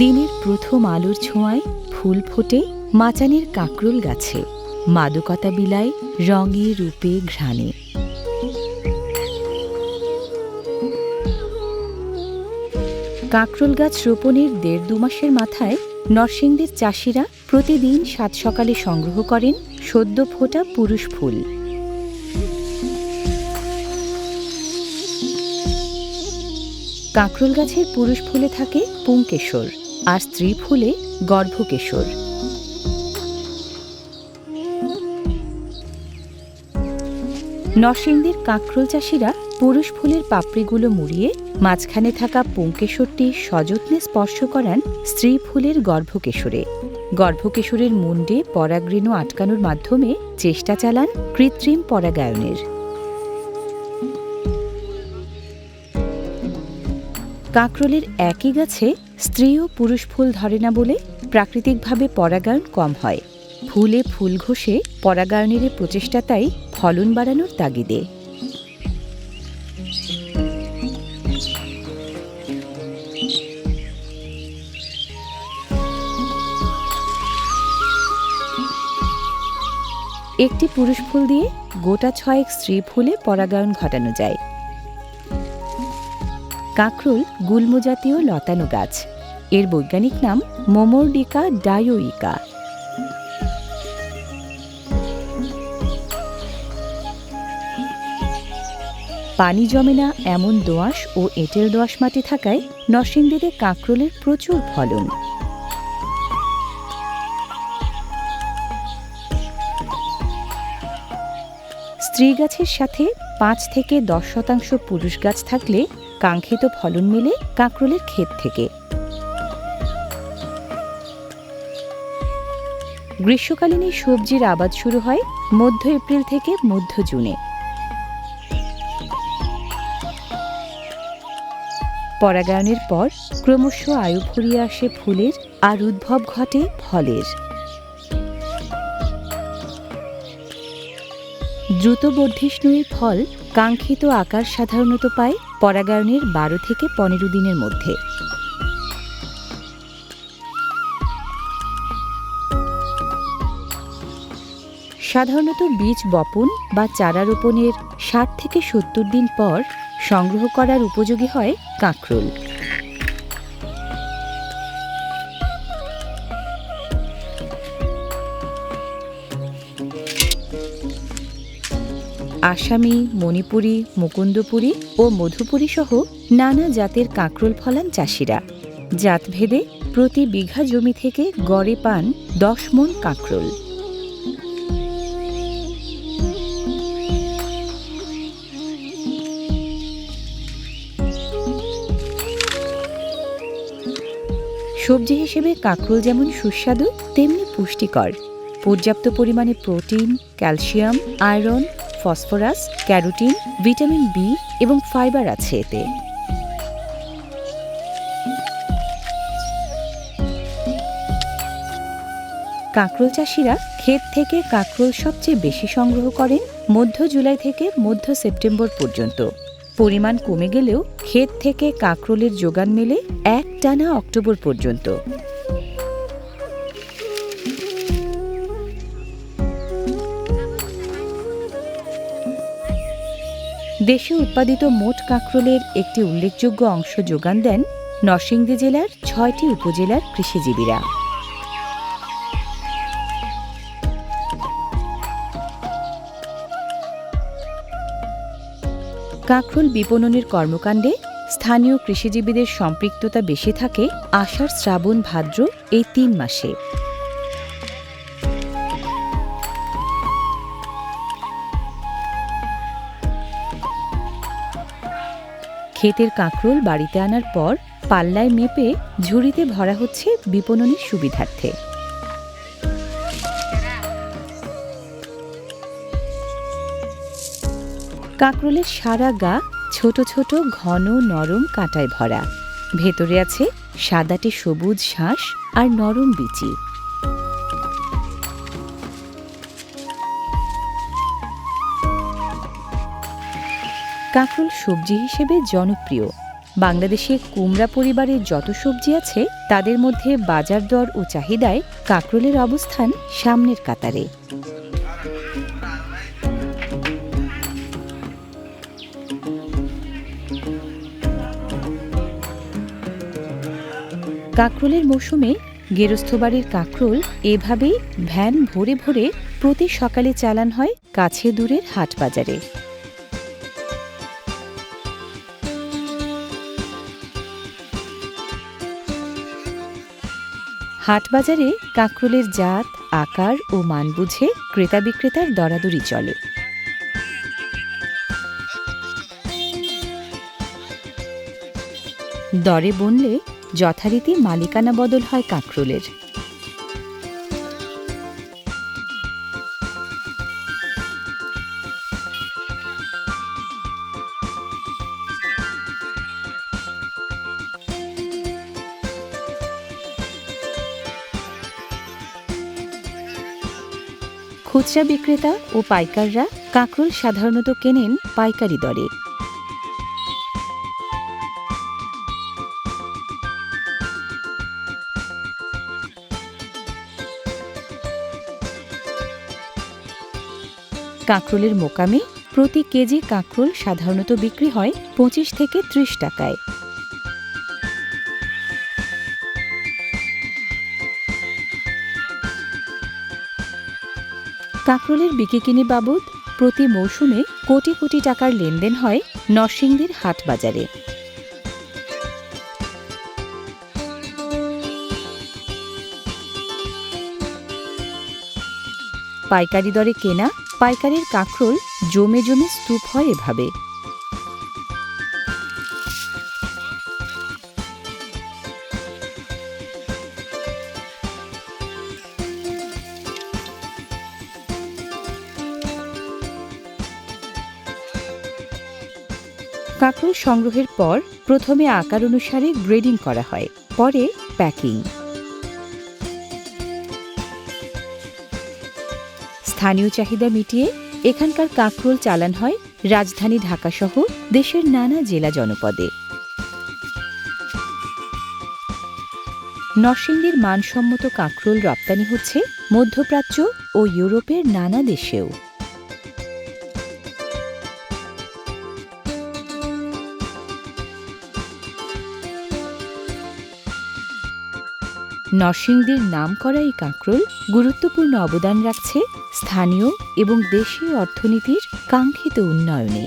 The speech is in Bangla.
দিনের প্রথম আলোর ছোঁয়ায় ফুল ফোটে মাচানের কাঁকরোল গাছে, মাদকতা বিলায় রঙে রূপে ঘ্রাণে। কাঁকরোল গাছ রোপণের দেড় দু মাসের মাথায় নরসিংদীর চাষিরা প্রতিদিন সাত সকালে সংগ্রহ করেন সদ্য ফোটা পুরুষ ফুল। কাঁকরোল গাছের পুরুষ ফুলে থাকে পুংকেশর। আর স্ত্রী ফুলে গর্ভকেশর। নরসিংদীর কাঁকরোল চাষিরা পুরুষ ফুলের পাপড়িগুলো মুড়িয়ে মাঝখানে থাকা পুংকেশরটি সযত্নে স্পর্শ করান স্ত্রী ফুলের গর্ভকেশরে। গর্ভকেশরের মুন্ডে পরাগরেণু আটকানোর মাধ্যমে চেষ্টা চালান কৃত্রিম পরাগায়নের। কাঁকরোলের একই গাছে স্ত্রী ও পুরুষ ফুল ধরে না বলে প্রাকৃতিকভাবে পরাগায়ন কম হয়। ফুলে ফুল ঘষে পরাগায়নের প্রচেষ্টা তাই ফলন বাড়ানোর তাগিদে। একটি পুরুষ ফুল দিয়ে গোটা ছয়েক স্ত্রী ফুলে পরাগায়ন ঘটানো যায়। কাঁকরোল গুল্মজাতীয় লতানো গাছ। এর বৈজ্ঞানিক নাম মোমোরডিকা ডায়োইকা। পানি জমে না এমন দোআঁশ ও এঁটেল দোআঁশ মাটি থাকায় নরসিংদীতে কাঁকরোলের প্রচুর ফলন। স্ত্রী গাছের সাথে পাঁচ থেকে দশ শতাংশ পুরুষ গাছ থাকলে কাঙ্ক্ষিত ফলন মেলে কাঁকরোলের ক্ষেত থেকে। গ্রীষ্মকালীন এই সবজির আবাদ শুরু হয় মধ্য এপ্রিল থেকে মধ্য জুনে। পরাগায়নের পর ক্রমশ আয়ু ফুরিয়ে আসে ফুলের আর উদ্ভব ঘটে ফলের। দ্রুত বর্ধিষ্ণু ফল কাঙ্ক্ষিত আকার সাধারণত পায় পরাগায়নের বারো থেকে পনেরো দিনের মধ্যে। সাধারণত বীজ বপন বা চারা রোপণের ষাট থেকে সত্তর দিন পর সংগ্রহ করার উপযোগী হয় কাঁকরোল। আসামি, মণিপুরি, মুকুন্দপুরী ও মধুপুরী সহ নানা জাতের কাঁকরোল ফলান চাষিরা। জাতভেদে প্রতি বিঘা জমি থেকে গড়ে পান দশ মন কাঁকরোল। সবজি হিসেবে কাঁকরোল যেমন সুস্বাদু, তেমনি পুষ্টিকর। পর্যাপ্ত পরিমাণে protein, calcium, iron phosphorus, carotene, vitamin B এবং ফাইবার আছে এতে। কাঁকরোল চাষিরা ক্ষেত থেকে কাঁকরোল সবচেয়ে বেশি সংগ্রহ করেন মধ্য জুলাই থেকে মধ্য সেপ্টেম্বর পর্যন্ত। পরিমাণ কমে গেলেও ক্ষেত থেকে কাঁকরোলের যোগান মেলে এক টানা অক্টোবর পর্যন্ত। দেশে উৎপাদিত মোট কাঁকরোলের একটি উল্লেখযোগ্য অংশ যোগান দেন নরসিংদী জেলার ছয়টি উপজেলার কৃষিজীবীরা। কাঁকরোল বিপণনের কর্মকাণ্ডে স্থানীয় কৃষিজীবীদের সম্পৃক্ততা বেশি থাকে আষাঢ় শ্রাবণ ভাদ্র এই তিন মাসে। ক্ষেতের কাঁকরোল বাড়িতে আনার পর পাল্লায় মেপে ঝুড়িতে ভরা হচ্ছে বিপণনের সুবিধার্থে। কাঁকরোলের সারা গা ছোট ছোট, ঘন, নরম কাঁটায় ভরা। ভেতরে আছে সাদাটে সবুজ শাঁস আর নরম বিচি। কাঁকরোল সবজি হিসেবে জনপ্রিয়। বাংলাদেশে কুমড়া পরিবারের যত সবজি আছে, তাদের মধ্যে বাজার দর ও চাহিদায় কাঁকরোলের অবস্থান সামনের কাতারে। কাঁকরোলের মৌসুমে গেরস্থবাড়ির কাঁকরোল এভাবেই ভ্যান ভরে ভরে প্রতি সকালে চালান হয় কাছে দূরের হাট বাজারে হাট বাজারে কাঁকরোলের জাত, আকার ও মান বুঝে ক্রেতা বিক্রেতার দরাদরি চলে। দরে বনলে যথারীতি মালিকানা বদল হয় কাঁকরোলের। খুচরা বিক্রেতা ও পাইকাররা কাঁকরোল সাধারণত কেনেন পাইকারি দরে। কাঁকরোলের মোকামে প্রতি কেজি কাঁকরোল সাধারণত বিক্রি হয় পঁচিশ থেকে ত্রিশ টাকায়। কাঁকরোলের বিকিকিনি বাবদ প্রতি মৌসুমে কোটি কোটি টাকার লেনদেন হয় নরসিংদীর হাট বাজারে পাইকারি দরে কেনা পাইকারির কাঁকরোল জমে জমে স্তূপ হয় এভাবে। কাঁকরোল সংগ্রহের পর প্রথমে আকার অনুসারে গ্রেডিং করা হয়, পরে প্যাকিং। স্থানীয় চাহিদা মিটিয়ে এখানকার কাঁকরোল চালান হয় রাজধানী ঢাকাসহ দেশের নানা জেলা জনপদে। নরসিংদীর মানসম্মত কাঁকরোল রপ্তানি হচ্ছে মধ্যপ্রাচ্য ও ইউরোপের নানা দেশেও। নরসিংদীর নাম করা এই কাঁকরোল গুরুত্বপূর্ণ অবদান রাখছে স্থানীয় এবং দেশীয় অর্থনীতির কাঙ্ক্ষিত উন্নয়নে।